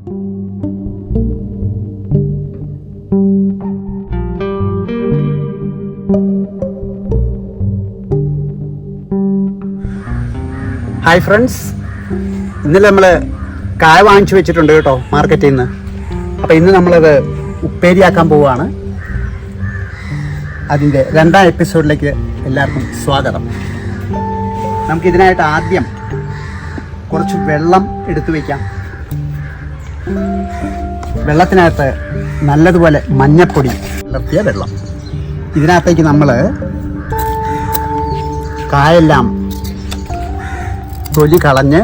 Hi friends ഇന്നലെ നമ്മൾ കായ വാങ്ങിച്ചു വെച്ചിട്ടുണ്ട് കേട്ടോ മാർക്കറ്റിൽ നിന്ന്. അപ്പോൾ ഇന്ന് നമ്മളത് ഉപ്പേരിയാക്കാൻ പോവുകയാണ് അതിന്റെ രണ്ടാം എപ്പിസോഡിലേക്ക് എല്ലാവർക്കും സ്വാഗതം. നമുക്കിതിനായിട്ട് ആദ്യം കുറച്ച് വെള്ളം എടുത്തു വയ്ക്കാം വെള്ളത്തിനകത്ത് നല്ലതുപോലെ മഞ്ഞപ്പൊടി കലർത്തിയ വെള്ളം. ഇതിനകത്തേക്ക് നമ്മൾ കായെല്ലാം തൊലി കളഞ്ഞ്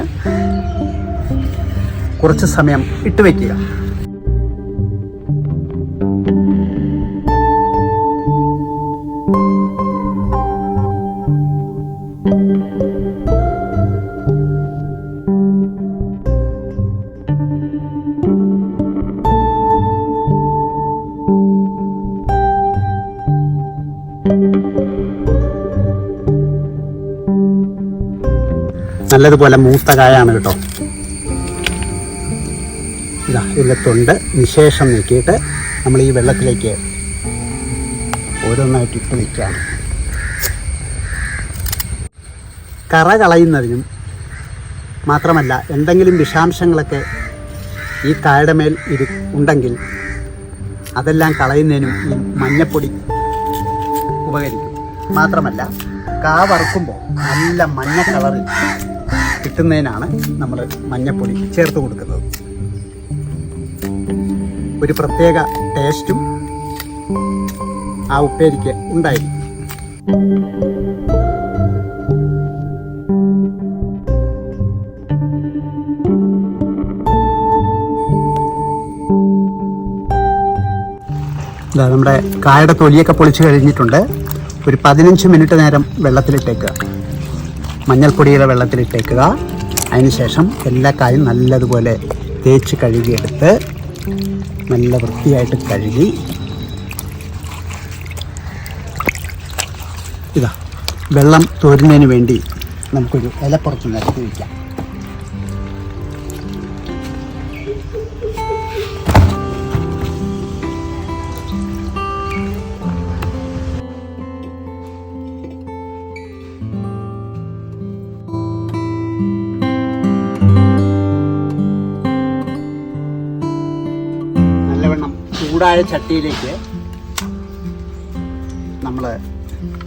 കുറച്ച് സമയം ഇട്ട് വയ്ക്കുക നല്ലതുപോലെ മൂത്ത കായാണ് കേട്ടോ. ഇതാ ഇതിന്റെ തൊണ്ട് നിശേഷം നീക്കിയിട്ട് നമ്മൾ ഈ വെള്ളത്തിലേക്ക് ഓരോന്നായിട്ട് ഇട്ട് വയ്ക്കുകയാണ് കറ കളയുന്നതിനും മാത്രമല്ല എന്തെങ്കിലും വിഷാംശങ്ങളൊക്കെ ഈ കായുടെ മേൽ ഇത് ഉണ്ടെങ്കിൽ അതെല്ലാം കളയുന്നതിനും ഈ മഞ്ഞപ്പൊടി ഉപകരിക്കും. മാത്രമല്ല കാ വറുക്കുമ്പോൾ നല്ല മഞ്ഞ കളറിൽ കിട്ടുന്നതിനാണ് നമ്മൾ മഞ്ഞപ്പൊടി ചേർത്ത് കൊടുക്കുന്നത്. ഒരു പ്രത്യേക ടേസ്റ്റും ആ ഉപ്പേരിക്ക് ഉണ്ടായിരിക്കും. നമ്മുടെ കായുടെ തൊലിയൊക്കെ പൊളിച്ച് കഴിഞ്ഞിട്ടുണ്ട്. ഒരു പതിനഞ്ച് മിനിറ്റ് നേരം വെള്ളത്തിലിട്ടേക്കുക. മഞ്ഞൾപ്പൊടിയുടെ വെള്ളത്തിലിട്ടേക്കുക. അതിനുശേഷം എല്ലാ കായും നല്ലതുപോലെ തേച്ച് കഴുകിയെടുത്ത് നല്ല വൃത്തിയായിട്ട് കഴുകി. ഇതാ വെള്ളം തോരുന്നതിന് വേണ്ടി നമുക്കൊരു ഇലപ്പുറത്ത് നിരത്തി വയ്ക്കാം ചൂടായ ചട്ടിയിലേക്ക് നമ്മൾ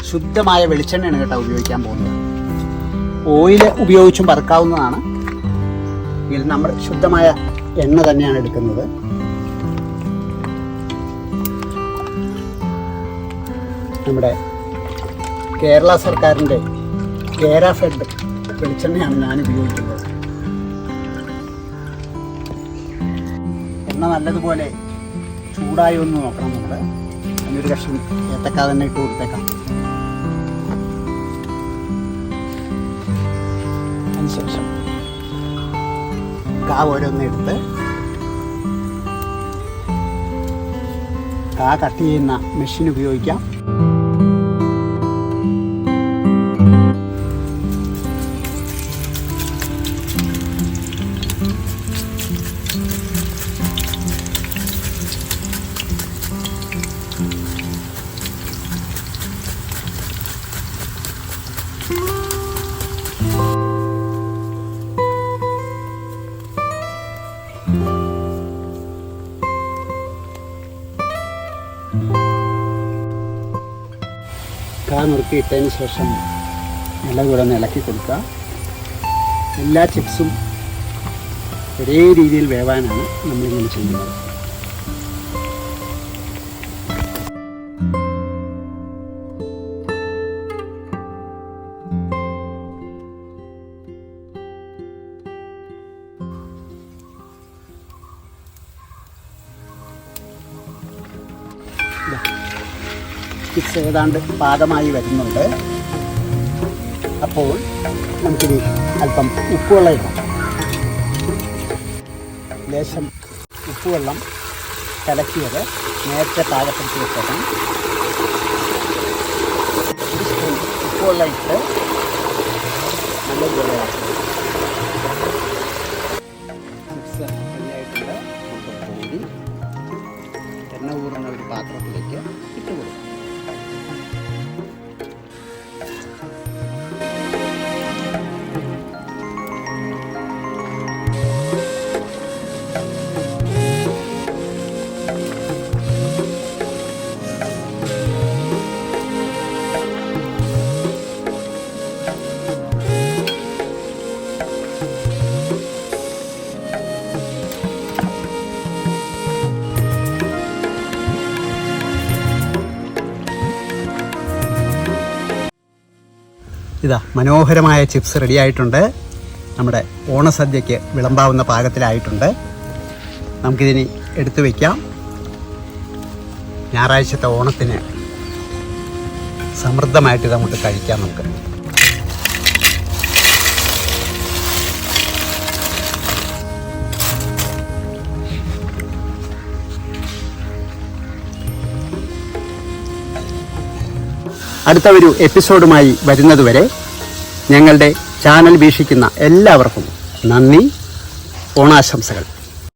ശുദ്ധമായ വെളിച്ചെണ്ണയാണ് കേട്ടോ ഉപയോഗിക്കാൻ പോകുന്നത്. ഓയിൽ ഉപയോഗിച്ചും വറുക്കാവുന്നതാണ്. ഇതിൽ നമ്മൾ ശുദ്ധമായ എണ്ണ തന്നെയാണ് എടുക്കുന്നത്. നമ്മുടെ കേരള സർക്കാരിന്റെ കേര ഫെഡ് വെളിച്ചെണ്ണയാണ് ഞാൻ ഉപയോഗിക്കുന്നത്. എണ്ണ നല്ലതുപോലെ ചൂടായി ഒന്ന് നോക്കണം നമ്മൾ അതിനൊരു കഷ്ണം ഏത്തക്ക തന്നെ ഇട്ട് കൊടുത്തേക്കാം. അതിനുശേഷം കാ ഓരോന്ന് എടുത്ത് കാ കട്ട് ചെയ്യുന്ന മെഷീൻ ഉപയോഗിക്കാം. കാ നുറുക്കി ഇട്ടതിന് ശേഷം നല്ലതുപോലെ ഒന്ന് ഇളക്കി കൊടുക്കുക. എല്ലാ ചിപ്സും ഒരേ രീതിയിൽ വേവാനാണ് നമ്മളിങ്ങനെ ചെയ്യുന്നത്. ചിപ്സ് ഏതാണ്ട് പാകമായി വരുന്നുണ്ട്. അപ്പോൾ നമുക്കിത് അല്പം ഉപ്പുവെള്ളം ഇടാം. ലേശം ഉപ്പുവെള്ളം കലക്കിയത് നേരത്തെ പാകപ്പെടുത്തി സ്പൂൺ ഉപ്പുവെള്ളം ഇട്ട് നല്ലതുപോലെ റെഡിയായിട്ടുണ്ട് എണ്ണ ഊറുന്ന ഒരു പാത്രത്തിലേക്ക് ഇതാ മനോഹരമായ ചിപ്സ് റെഡി ആയിട്ടുണ്ട് നമ്മുടെ ഓണസദ്യക്ക് വിളമ്പാവുന്ന പാകത്തിലായിട്ടുണ്ട്. നമുക്കിതിനി എടുത്തു വയ്ക്കാം ഞായറാഴ്ചത്തെ ഓണത്തിന് സമൃദ്ധമായിട്ട് ഇത് നമുക്ക് കഴിക്കാം നമുക്ക്. അടുത്ത ഒരു എപ്പിസോഡുമായി വരുന്നതുവരെ ഞങ്ങളുടെ ചാനൽ വീക്ഷിക്കുന്ന എല്ലാവർക്കും നന്ദി. ഓണാശംസകൾ.